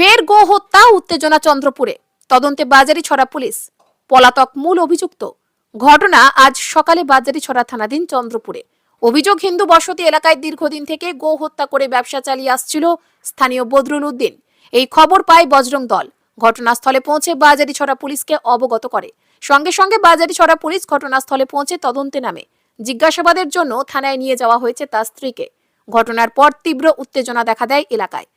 ফের গো হত্যা উত্তেজনা চন্দ্রপুরে। তদন্তে বাজারি ছড়া পুলিশ। পলাতক মূল অভিযুক্ত। ঘটনা আজ সকালে বাজারি ছড়া থানাধীন চন্দ্রপুরে। অভিযোগ, হিন্দু বসতি এলাকায় দীর্ঘদিন থেকে গো হত্যা করে ব্যবসা চালিয়ে আসছিল স্থানীয় বদরুল উদ্দিন। এই খবর পায় বজরং দল। ঘটনাস্থলে পৌঁছে বাজারি ছড়া পুলিশকে অবগত করে। সঙ্গে সঙ্গে বাজারি ছড়া পুলিশ ঘটনাস্থলে পৌঁছে তদন্তে নামে। জিজ্ঞাসাবাদের জন্য থানায় নিয়ে যাওয়া হয়েছে তার স্ত্রীকে। ঘটনার পর তীব্র উত্তেজনা দেখা দেয় এলাকায়।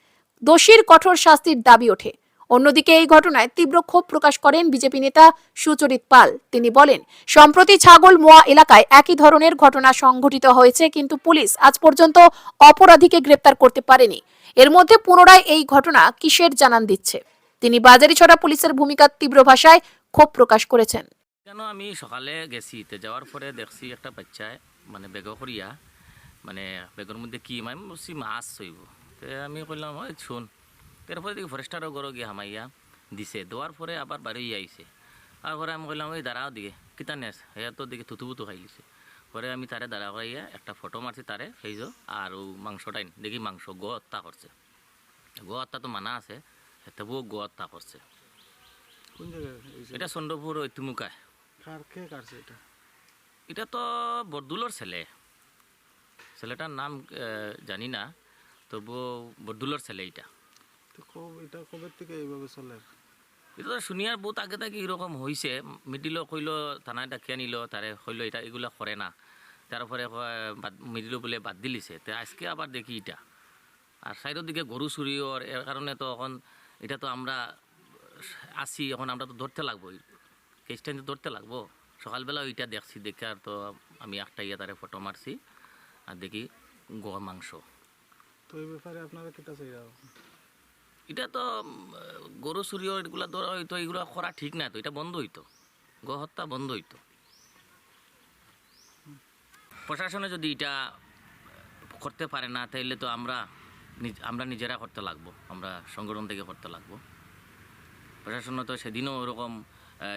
দোষীর কঠোর শাস্তির দাবি ওঠে। অন্যদিকে এই ঘটনায় তীব্র ক্ষোভ প্রকাশ করেন বিজেপি নেতা সুচরিত পাল। তিনি বলেন, সম্প্রতি ছাগল মোয়া এলাকায় একই ধরনের ঘটনা সংঘটিত হয়েছে, কিন্তু পুলিশ আজ পর্যন্ত অপরাধীকে গ্রেপ্তার করতে পারেনি। এর মধ্যে পুনরায় এই ঘটনা কিসের জানান দিচ্ছে? তিনি বাজারিছড়া পুলিশের ভূমিকা তীব্র ভাষায় ক্ষোভ প্রকাশ করেছেন। কেন আমি সকালে গেছি? যাওয়ার পরে দেখছি একটা বাচ্চায় মানে বেগ করিয়া মানে বেগের মধ্যে কি মানে মাছ হইব। তে আমি কইলাম ওই শুন তারপরে দেখি ফরেস্টারও গরো গিয়ে হামাইয়া দিছে। দেওয়ার পরে আবার বাড়ি আইছে। তারপরে আমি কইলাম ওই দাঁড়াও দিকে কিতা নেস? হেয়া তো দিকে থুতুবুতু খাই লিছে। পরে আমি তারে দাঁড়া করাইয়া একটা ফটো মারছি তারে যে আর ও মাংসটাই দেখি মাংস গো হত্যা করছে। গো হত্যা তো মানা আছে তবুও গো হত্যা করছে? এটা চন্দ্রপুর ঐতিমুকায় এটা? এটা তো বরদুলোর ছেলে। ছেলেটার নাম জানি না। তবুও বরদুলোর ছেলে এটা তো এটা কবে থেকে এইভাবে চলে? এটা তো শুনিয়ার বহুত আগে থেকে এরকম হয়েছে মিডিলও কইল থানায় ডাকিয়া নিল তারে কইল এটা এগুলো করে না। তারপরে মিডিলও বলে বাদ দিলিছে। তো আজকে আবার দেখি এটা আর সাইডের দিকে গরু চুরিওর এর কারণে তো এখন এটা তো আমরা আসি এখন আমরা তো ধরতে লাগবো। কেসটা ধরতে লাগবো। সকালবেলা ওইটা দেখছি দেখে আর তো আমি একটা ইয়ে তারে ফটো মারছি আর দেখি গ মাংস। তো এই ব্যাপারে আপনারা কেটা চাই এটা তো গরু চুরিও এগুলা ধরা হইতো এগুলো করা ঠিক না তো, এটা বন্ধ হইতো। গো হত্যা বন্ধ হইতো। প্রশাসনে যদি এটা করতে পারে না, তাইলে তো আমরা আমরা নিজেরা করতে লাগবো, আমরা সংগঠন থেকে করতে লাগবো। প্রশাসনে তো সেদিনও ওরকম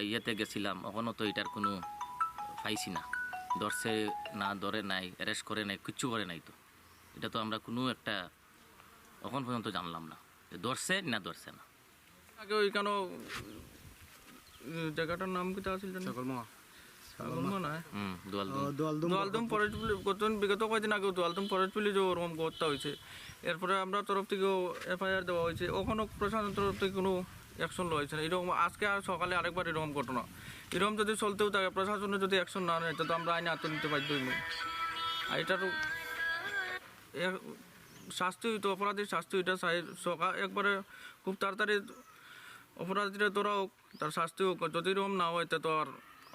ইয়েতে গেছিলাম, ওখানেও তো এটার কোনো পাইছি না। ধরছে না, ধরে নাই অ্যারেস্ট করে নাই, কিচ্ছু করে নাই তো। এটা তো আমরা কোনো একটা এখন পর্যন্ত জানলাম না যে ধরছে না ধরছে না। আগে ওইখানে জায়গাটার নাম আছিল জানি? সকলমা দোয়ালদুম। দোয়ালদম ফরেস্ট বিগত কয়েকদিন আগে দোয়ালদম ফরেস্ট পুলিশ ওরকম হত্যা হয়েছে এরপরে আমরা তরফ থেকেও এফআইআর দেওয়া হয়েছে ওখানেও প্রশাসনের তরফ থেকে কোনো অ্যাকশন না। এরকম আজকে আর সকালে আরেকবার এরকম ঘটনা। এরকম যদি চলতেও থাকে প্রশাসনে যদি অ্যাকশন না নেয় তো আমরা আইনে হাতে নিতে বাধ্য হইব। আর এটা তো শাস্তি হইতো অপরাধীর শাস্তি হইটা চাই একবারে খুব তাড়াতাড়ি অপরাধীরা ধরা হোক, তার শাস্তি হোক, যদি এরকম না হয় তো আর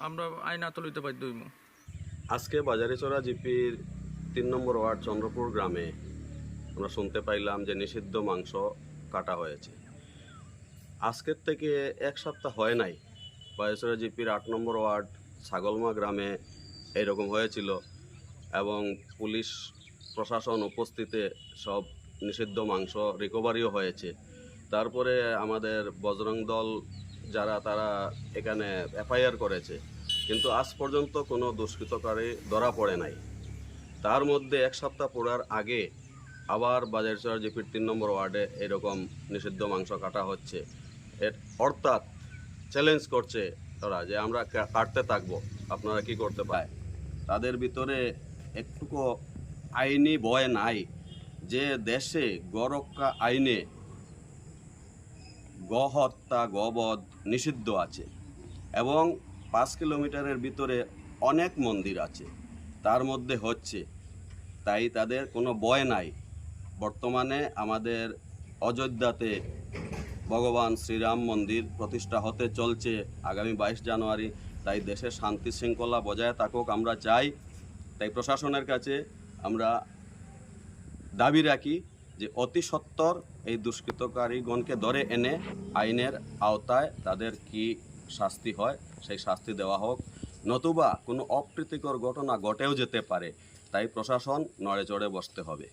আমরা আইন হাতে লইতে বাধ্য হইব আজকে বাজারিচড়া জিপির তিন নম্বর ওয়ার্ড চন্দ্রপুর গ্রামে আমরা শুনতে পাইলাম যে নিষিদ্ধ মাংস কাটা হয়েছে। আজকের থেকে এক সপ্তাহ হয় নাই বাজারিচড়া জিপির আট নম্বর ওয়ার্ড ছাগলমা গ্রামে এরকম হয়েছিল এবং পুলিশ প্রশাসন উপস্থিতে সব নিষিদ্ধ মাংস রিকভারিও হয়েছে। তারপরে আমাদের বজরং দল যারা, তারা এখানে এফআইআর করেছে। কিন্তু আজ পর্যন্ত কোনো দুষ্কৃতকারী ধরা পড়ে নাই। তার মধ্যে এক সপ্তাহ পড়ার আগে আবার বাজারচর জিপির তিন নম্বর ওয়ার্ডে এরকম নিষিদ্ধ মাংস কাটা হচ্ছে। এর অর্থাৎ চ্যালেঞ্জ করছে ওরা যে আমরা কাটতে থাকব। আপনারা কি করতে পায় তাদের ভিতরে একটুকু আইনি ভয় নাই, যে দেশে গরক্ষা আইনে গহত্যা গবধ নিষিদ্ধ আছে এবং পাঁচ কিলোমিটারের ভিতরে অনেক মন্দির আছে, তার মধ্যে হচ্ছে, তাই তাদের কোনো ভয় নাই। বর্তমানে আমাদের অযোধ্যাতে ভগবান শ্রীরাম মন্দির প্রতিষ্ঠা হতে চলছে আগামী বাইশ জানুয়ারি, তাই দেশের শান্তি শৃঙ্খলা বজায় থাকুক, আমরা চাই, তাই প্রশাসনের কাছে আমরা দাবি রাখি যে অতি সত্বর এই দুষ্কৃতকারীগণকে ধরে এনে আইনের আওতায় তাদের কি শাস্তি হয়, সেই শাস্তি দেওয়া হোক, নতুবা কোনো অপ্রীতিকর ঘটনা ঘটেও যেতে পারে, তাই প্রশাসন নড়ে চড়ে বসতে হবে।